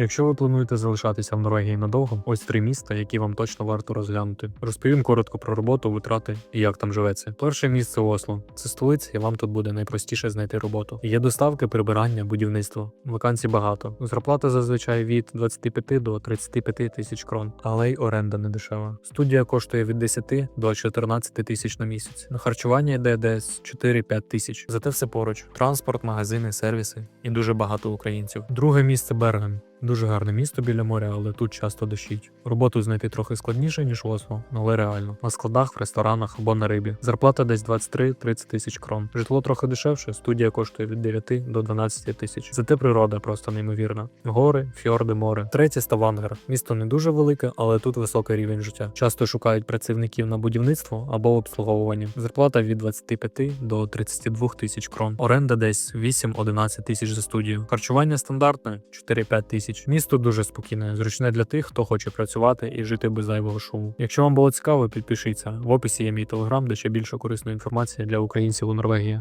Якщо ви плануєте залишатися в Норвегії надовго, ось три міста, які вам точно варто розглянути. Розповім коротко про роботу, витрати і як там живеться. Перше місце Осло. Це столиця, і вам тут буде найпростіше знайти роботу. Є доставки, прибирання, будівництво. Вакансій багато. Зарплата зазвичай від 25 до 35 тисяч крон, але й оренда не дешева. Студія коштує від 10 до 14 тисяч на місяць. На харчування йде десь 4-5 тисяч. Зате все поруч: транспорт, магазини, сервіси і дуже багато українців. Друге місце Берген. Дуже гарне місто біля моря, але тут часто дощить. Роботу знайти трохи складніше, ніж в Осло, але реально. На складах, в ресторанах або на рибі. Зарплата десь 23-30 тисяч крон. Житло трохи дешевше, студія коштує від 9 до 12 тисяч. Зате природа просто неймовірна. Гори, фьорди, море. Третє Ставангер. Місто не дуже велике, але тут високий рівень життя. Часто шукають працівників на будівництво або обслуговування. Зарплата від 25 до 32 тисяч крон. Оренда десь 8-11 тисяч за студію. Харчування стандартне 4-5 тисяч. Місто дуже спокійне, зручне для тих, хто хоче працювати і жити без зайвого шуму. Якщо вам було цікаво, підпишіться. В описі є мій телеграм, де ще більше корисної інформації для українців у Норвегії.